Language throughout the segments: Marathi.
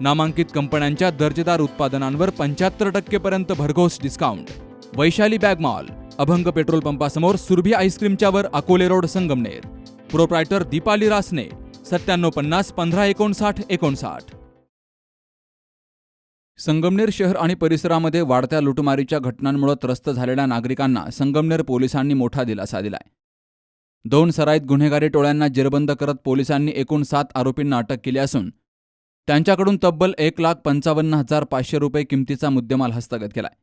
नामांकित कंपन्यांच्या दर्जेदार उत्पादनांवर पंच्याहत्तर टक्केपर्यंत भरघोस discount Vaishali bag mall Abhang petrol पंपासमोर Surabhi आईस्क्रीमच्यावर अकोले रोड संगमनेर. प्रोप्रायटर दीपाली रासने सत्त्याण्णव पन्नास पंधरा एकोणसाठ एकोणसाठ. संगमनेर शहर आणि परिसरामध्ये वाढत्या लुटमारीच्या घटनांमुळे त्रस्त झालेल्या नागरिकांना संगमनेर पोलिसांनी मोठा दिलासा दिलाय. दोन सराईत गुन्हेगारी टोळ्यांना जेरबंद करत पोलिसांनी एकूण सात आरोपींना अटक केली असून त्यांच्याकडून तब्बल एक लाख पंचावन्न हजार पाचशे रुपये किमतीचा मुद्देमाल हस्तगत केलाय.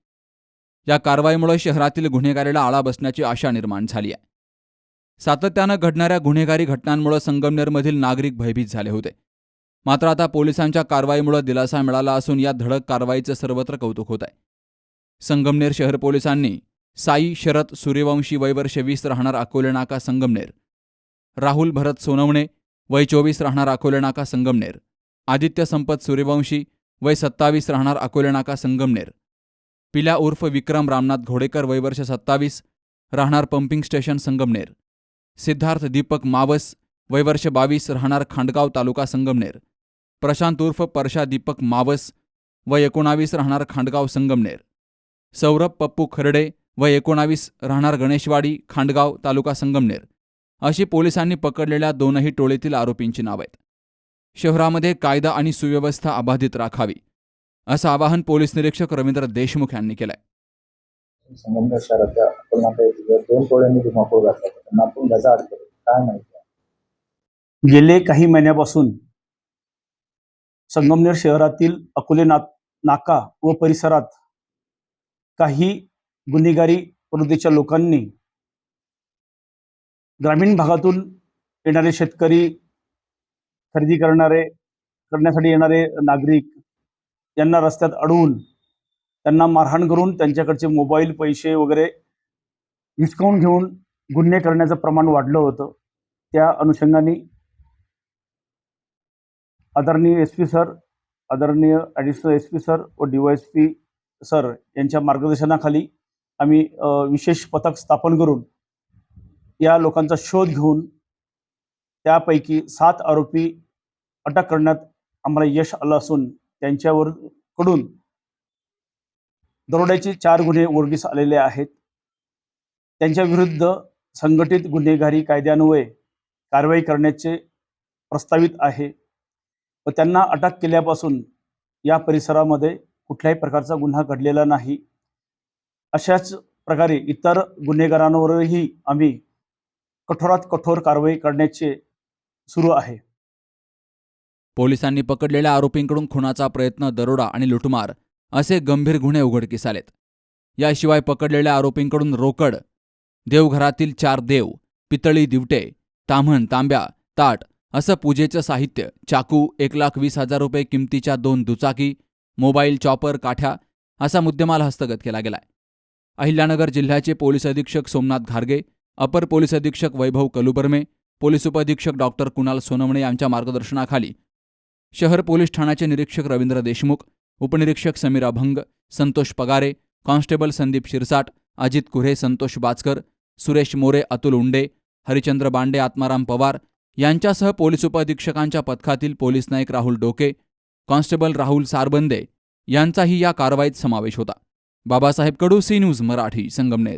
या कारवाईमुळे शहरातील गुन्हेगारीला आळा बसण्याची आशा निर्माण झाली आहे. सातत्यानं घडणाऱ्या गुन्हेगारी घटनांमुळे संगमनेरमधील नागरिक भयभीत झाले होते. मात्र आता पोलिसांच्या कारवाईमुळे दिलासा मिळाला असून या धडक कारवाईचं सर्वत्र कौतुक होत आहे. संगमनेर शहर पोलिसांनी साई शरद सूर्यवंशी वयवर्ष वीस राहणार अकोले नाका संगमनेर राहुल भरत सोनवणे वय चोवीस राहणार अकोले नाका संगमनेर आदित्य संपत सूर्यवंशी वय सत्तावीस राहणार अकोले नाका संगमनेर. पिल्या उर्फ विक्रम रामनाथ घोडेकर वय वर्ष सत्तावीस राहणार पंपिंग स्टेशन संगमनेर. सिद्धार्थ दीपक मावस वय वर्ष बावीस राहणार खांडगाव तालुका संगमनेर. प्रशांत उर्फ परशा दीपक मावस वय एकोणावीस राहणार खांडगाव संगमनेर. सौरभ पप्पू खर्डे वय एकोणावीस राहणार गणेशवाडी खांडगाव तालुका संगमनेर. अशी पोलिसांनी पकडलेल्या दोनही टोळीतील आरोपींची नाव आहेत. शहरामध्ये कायदा आणि सुव्यवस्था अबाधित राखावी असं आवाहन पोलीस निरीक्षक रवींद्र देशमुख यांनी केलंय. संगमनेर दोन टोळ्यांनी धुमाकूळ घातला त्यांना आपण गजा अडकले काय माहिती? आहे? गेले काही महिन्यापासून संगमनेर शहरातील अकोले ना नाका व परिसरात काही गुन्हेगारी प्रवृत्तीच्या लोकांनी ग्रामीण भागातून येणारे शेतकरी खरेदी करणारे करण्यासाठी येणारे नागरिक यांना रस्त्यात अडवून त्यांना मारहाण करून त्यांच्याकडचे मोबाईल पैसे वगैरे हिसकावून घेऊन गुन्हे करण्याचं प्रमाण वाढलं होतं. त्या अनुषंगाने आदरणीय एस पी सर आदरणीय ॲडिशनल एस पी सर व D Y S P sir यांच्या मार्गदर्शनाखाली आम्ही विशेष पथक स्थापन करून या लोकांचा शोध घेऊन त्यापैकी सात आरोपी अटक करण्यात आम्हाला यश आलं असून त्यांच्यावर कडून दरोड्याचे चार गुन्हे उघडकीस आलेले आहेत. त्यांच्या विरुद्ध संघटित गुन्हेगारी कायद्यान्वये कारवाई करण्याचे प्रस्तावित आहे. व त्यांना अटक केल्यापासून या परिसरामध्ये कुठल्याही प्रकारचा गुन्हा घडलेला नाही. अशाच प्रकारे इतर गुन्हेगारांवरही आम्ही कठोरात कठोर कारवाई करण्याचे सुरू आहे. पोलिसांनी पकडलेल्या आरोपींकडून खुनाचा प्रयत्न दरोडा आणि लुटमार असे गंभीर गुन्हे उघडकीस आलेत. याशिवाय पकडलेल्या आरोपींकडून रोकड देवघरातील चार देव पितळी दिवटे ताम्हण तांब्या ताट असं पूजेचं साहित्य चाकू एक लाख वीस हजार रुपये किमतीच्या दोन दुचाकी मोबाईल चॉपर काठ्या असा मुद्देमाल हस्तगत केला गेलाय. अहिल्यानगर जिल्ह्याचे पोलीस अधीक्षक सोमनाथ घारगे अपर पोलीस अधीक्षक वैभव कलुबर्मे पोलीस उपअधीक्षक डॉक्टर कुणाल सोनवणे यांच्या मार्गदर्शनाखाली शहर पोलीस ठाण्याचे निरीक्षक रवींद्र देशमुख उपनिरीक्षक समीर अभंग संतोष पगारे कॉन्स्टेबल संदीप शिरसाट अजित कुऱ्हे संतोष बाचकर सुरेश मोरे अतुल उंडे हरिचंद्र बांडे आत्माराम पवार यांच्यासह पोलीस उपअधीक्षकांच्या पथकातील पोलीस नाईक राहुल डोके कॉन्स्टेबल राहुल सारबंदे यांचाही या कारवाईत समावेश होता. Babasaheb Kadu C News Marathi Sangamner.